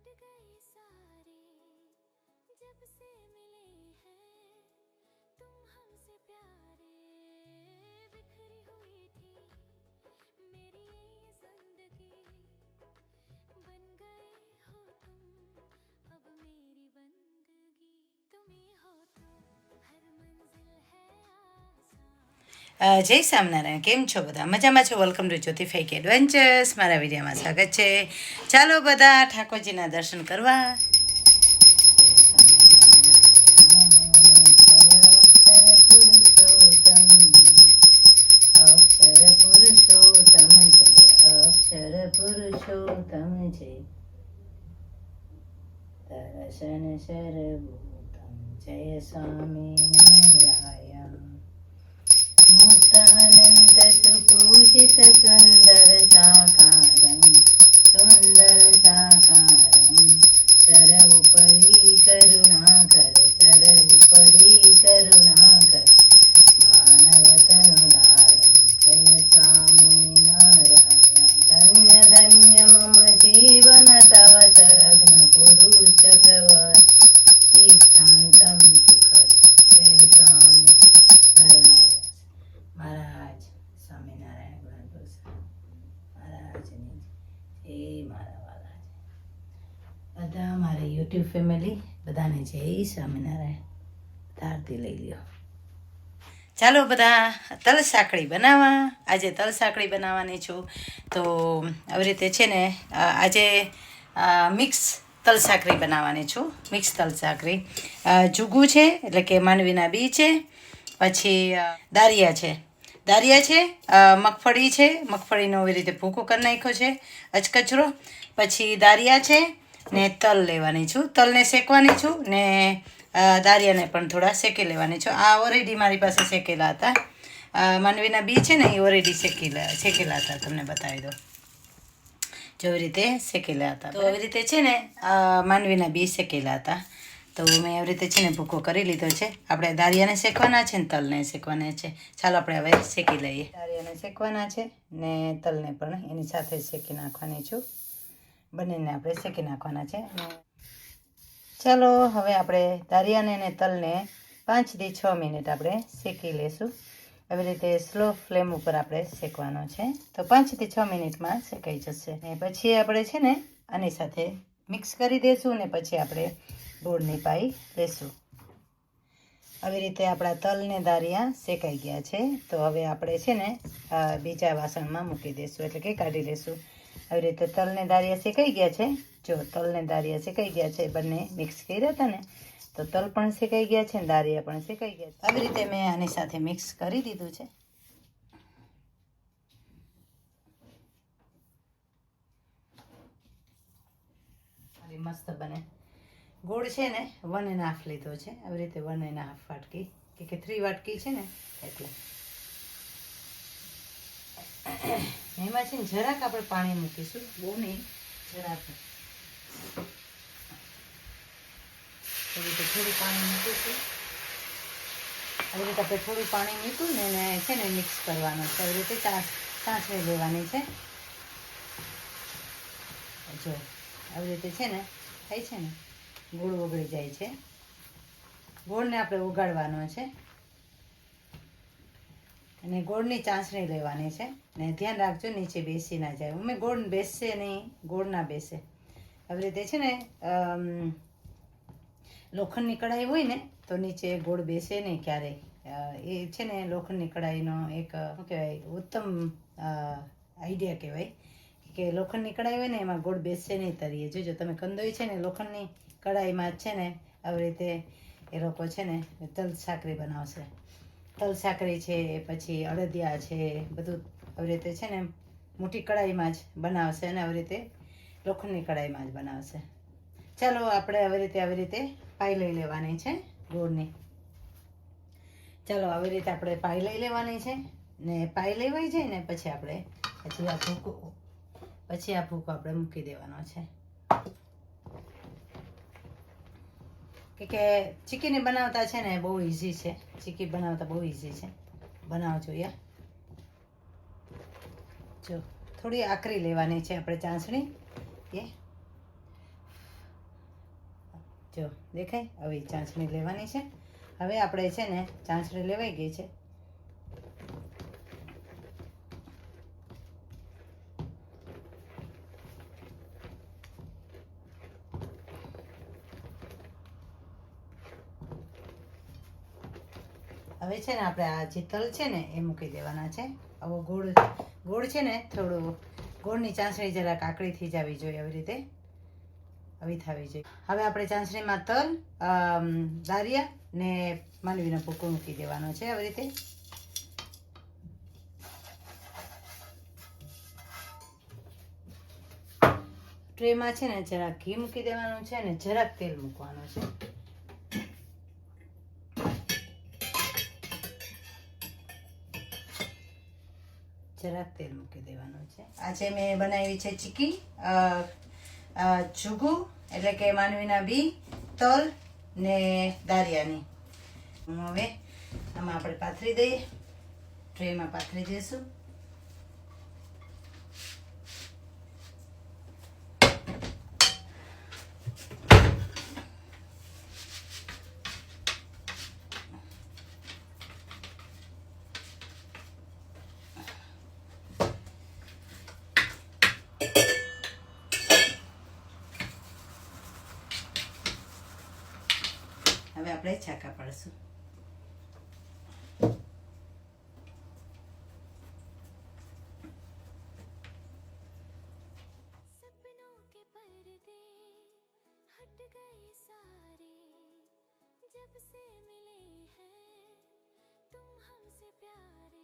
लुट गए सारे जब से मिले हैं तुम हमसे प्यारे જય સ્વામિનારાયણ. કેમ છો બધા? મજામાં છો? Welcome to Jyoti fake adventures મારા વિડીયોમાં સ્વાગત છે. ચાલો બધા ઠાકોરજીના દર્શન કરવા. પુરુષોત્તમ પુરુષોત્તમ જય દર્શન સર્વોત્તમ જય સ્વામી अनन्त सुन्दरसाकारं सर उपरि करुणाकर सर्वोपरी યુટ્યુબ ફેમિલી બધાને જય સ્વામિનારાયણ. ધારતી લઈ લ્યો. ચાલો બધા તલ સાંકળી બનાવવા. આજે તલ સાંકળી બનાવવાની છું. તો આવી રીતે છે ને આજે મિક્સ તલ સાંકળી બનાવવાની છું. મિક્સ તલ સાંકળી જુગુ છે, એટલે કે માનવીના બી છે. પછી દારિયા છે. દારિયા છે મગફળી છે. મગફળીનો એવી રીતે ભૂકો કરી નાખ્યો છે. અચકચરો પછી દારિયા છે ને તલ લેવાની છું. તલને શેકવાની છું ને દારિયાને પણ થોડા શેકી લેવાની છું. આ ઓરેડી મારી પાસે શેકેલા હતા. માનવીના બી છે ને એ ઓરેડી શેકેલા શેકેલા હતા. તમને બતાવી દો જો એવી રીતે શેકેલા હતા તો એવી રીતે છે ને માનવીના માંડવીના બી શેકેલા હતા. તો મેં એવી રીતે છે ને ભૂકો કરી લીધો છે. આપણે દારિયાને શેકવાના છે ને તલને શેકવાના છે. ચાલો આપણે હવે શેકી લઈએ. દારિયાને શેકવાના છે ને તલને પણ એની સાથે શેકી નાખવાની છું. બંનેને આપણે શેકી નાખવાના છે. ચાલો, હવે આપણે દારિયાને અને તલને પાંચથી છ મિનિટ આપણે શેકી લેશું. આવી રીતે સ્લો ફ્લેમ ઉપર આપણે શેકવાનો છે. તો પાંચથી છ મિનિટમાં શેકાઈ જશે. ને પછી આપણે છે ને આની સાથે મિક્સ કરી દઈશું ને પછી આપણે ગોળની પાઈ લેશું. આવી રીતે આપણા તલને દારિયા શેકાઈ ગયા છે. તો હવે આપણે છે ને બીજા વાસણમાં મૂકી દઈશું એટલે કે કાઢી લઈશું આવી રીતે તલને દારિયા શેકાઈ ગયા છે? જો તલને દારિયા શેકાઈ ગયા છે બંને મિક્સ કર્યા હતા ને તો તલ પણ શેકાઈ ગયા છે ને દારિયા પણ શેકાઈ ગયા છે. આવી રીતે મેં આની સાથે મિક્સ કરી દીધું છે. મસ્ત બને. ગોળ છે ને વન એન્ડ હાફ લીધો છે. આવી રીતે વન એન્ડ હાફ વાટકી કે કે થ્રી વાટકી છે ને એટલે. એમાં છે ને જરાક આપણે પાણી મૂકીશું. બહુ નહીં. જરાક. રીતે થોડું પાણી મૂકીશું. આવી રીતે આપણે થોડું પાણી મૂક્યું ને એને છે ને મિક્સ કરવાનું છે. આવી રીતે સાસવી લેવાની છે. જો આવી રીતે છે ને થાય છે ને? ગોળ ઓગળી જાય છે. ગોળને આપણે ઉગાડવાનો છે. અને ગોળની ચાસણી લેવાની છે. ને ધ્યાન રાખજો, નીચે બેસી ના જાય. અમે ગોળ બેસશે નહીં. ગોળ ના બેસે. આવી રીતે છે ને લોખંડની કઢાઈ હોય ને, તો નીચે ગોળ બેસે નહીં ક્યારેય. એ છે ને લોખંડની કઢાઈનો એક, શું કહેવાય, ઉત્તમ આઈડિયા કહેવાય. કે લોખંડની કઢાઈ હોય ને, એમાં ગોળ બેસશે નહીં તરીએ. જોજો, તમે કંદોઈ છે ને, લોખંડની કઢાઈમાં છે ને, આવી રીતે એ લોકો છે ને, તલ સાકરી બનાવશે. તલ સાકરી છે, પછી અડદિયા છે, બધું આવી રીતે છે ને મોટી કઢાઈમાં જ બનાવશે અને આવી રીતે લોખંડની કડાઈમાં જ બનાવશે. ચાલો આપણે આવી રીતે આવી રીતે પાઈ લઈ લેવાની છે ગોળની. ચાલો આવી રીતે આપણે પાઈ લઈ લેવાની છે ને પાઈ લેવાઈ જાય ને પછી આપણે પછી આ ભૂકો, પછી આ ભૂકો આપણે મૂકી દેવાનો છે. કે ચીકીને બનાવતા છે ને બહુ ઇઝી છે. ચીકી બનાવતા બહુ ઇઝી છે. બનાવજો યાર. જો, થોડી આકરી લેવાની છે આપણે ચાસણી. એ. જો, દેખાય? હવે ચાસણી લેવાની છે. હવે આપણે છે ને ચાસણી લેવાઈ ગઈ છે. હવે છે ને આપણે આ જે તલ છે ને એ મૂકી દેવાના છે. આવો ગોળ ગોળ છે ને થોડું ગોળની ચાસણી જરા કાકડીથી જ આવી જોઈએ આવી રીતે. આવી થવી જોઈએ. હવે આપણે ચાસણીમાં તલ દારિયા ને માંડવીનો ભૂકો મૂકી દેવાનો છે આવી રીતે. ટ્રેમાં છે ને જરાક ઘી મૂકી દેવાનું છે અને જરાક તેલ મૂકવાનું છે. જરાક તેલ મૂકી દેવાનું છે. આજે મેં બનાવી છે ચીકી જુગુ, એટલે કે માનવીના બી, તલ ને દારિયાની હું હવે આમાં આપણે પાથરી દઈએ, ટ્રેમાં પાથરી દઈશું. હવે આપણે છાંકા પાડશું जब से मिले हैं तुम हमसे प्यारे।